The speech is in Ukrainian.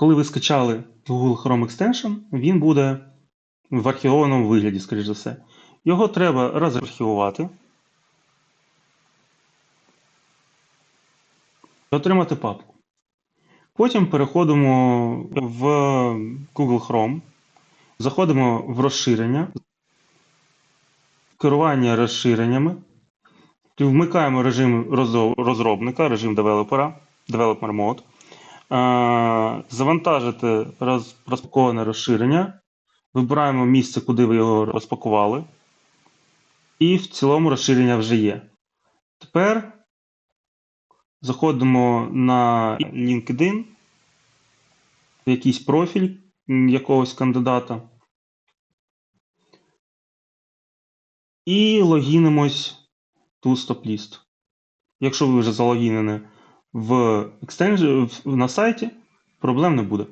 коли ви скачали Google Chrome Extension, він буде в архівованому вигляді, скоріш за все. Його треба розархівувати. Отримати папку. Потім переходимо в Google Chrome, заходимо в розширення, керування розширеннями, вмикаємо режим розробника, режим девелопера, Developer Mode, завантажити роз- розпаковане розширення, вибираємо місце, куди ви його розпакували, і в цілому розширення вже є. Тепер заходимо на LinkedIn, в якийсь профіль якогось кандидата. І логінимось ту стоп-ліст. Якщо ви вже залогінені в в- на сайті, проблем не буде.